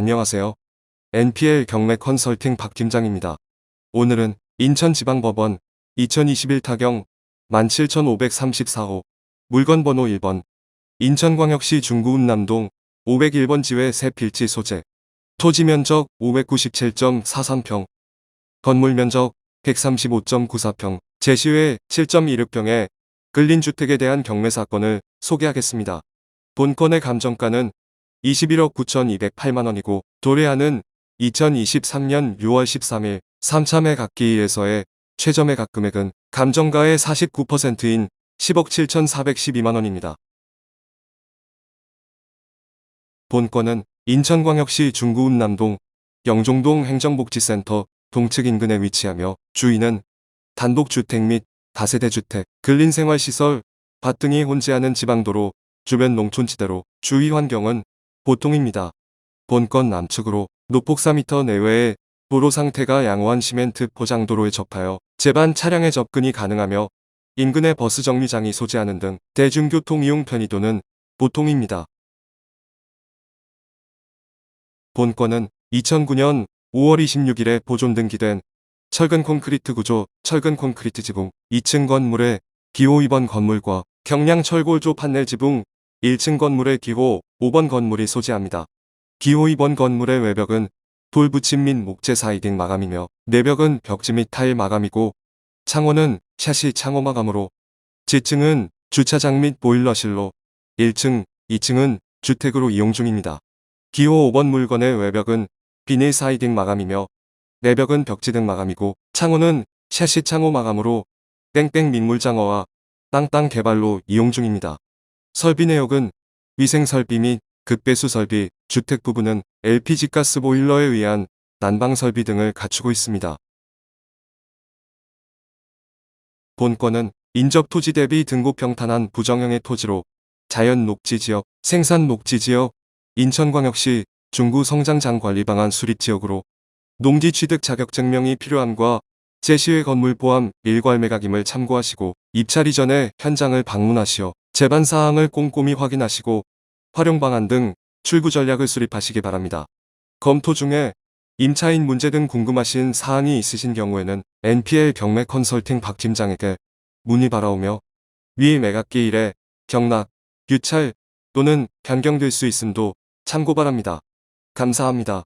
안녕하세요. NPL 경매 컨설팅 박 팀장입니다. 오늘은 인천지방법원 2021 타경 17534호 물건 번호 1번 인천광역시 중구운남동 501번 지회 새 필지 소재 토지 면적 597.43평 건물 면적 135.94평 제시외 7.16평의 끌린 주택에 대한 경매 사건을 소개하겠습니다. 본건의 감정가는 21억 9,208만 원이고 도래하는 2023년 6월 13일 3참의 각기에서의 최저 매 각 금액은 감정가의 49%인 10억 7,412만 원입니다. 본건은 인천광역시 중구운남동 영종동 행정복지센터 동측 인근에 위치하며 주인은 단독주택 및 다세대 주택, 근린생활시설, 밭 등이 혼재하는 지방도로 주변 농촌지대로 주위 환경은 보통입니다. 본건 남측으로 노폭 4m 내외의 도로 상태가 양호한 시멘트 포장도로에 접하여 제반 차량의 접근이 가능하며 인근의 버스 정류장이 소재하는 등 대중교통 이용 편의도는 보통입니다. 본건은 2009년 5월 26일에 보존 등기된 철근 콘크리트 구조 철근 콘크리트 지붕 2층 건물의 기호 2번 건물과 경량 철골조 판넬 지붕 1층 건물의 기호 5번 건물이 소재합니다. 기호 2번 건물의 외벽은 돌 붙임 및 목재 사이딩 마감이며 내벽은 벽지 및 타일 마감이고 창호는 샤시 창호 마감으로 지층은 주차장 및 보일러실로 1층, 2층은 주택으로 이용 중입니다. 기호 5번 물건의 외벽은 비닐 사이딩 마감이며 내벽은 벽지 등 마감이고 창호는 샤시 창호 마감으로 땡땡 민물장어와 땅땅 개발로 이용 중입니다. 설비 내역은 위생 설비 및 급배수 설비, 주택 부분은 LPG 가스 보일러에 의한 난방 설비 등을 갖추고 있습니다. 본건은 인접 토지 대비 등급 평탄한 부정형의 토지로 자연 녹지 지역, 생산 녹지 지역, 인천광역시 중구 성장장 관리 방안 수립 지역으로 농지 취득 자격 증명이 필요함과 제시의 건물 포함 일괄 매각임을 참고하시고 입찰 이전에 현장을 방문하시어 제반 사항을 꼼꼼히 확인하시고 활용 방안 등 출구 전략을 수립하시기 바랍니다. 검토 중에 임차인 문제 등 궁금하신 사항이 있으신 경우에는 NPL 경매 컨설팅 박 팀장에게 문의 바라오며 위 매각기 일에 경락, 유찰 또는 변경될 수 있음도 참고 바랍니다. 감사합니다.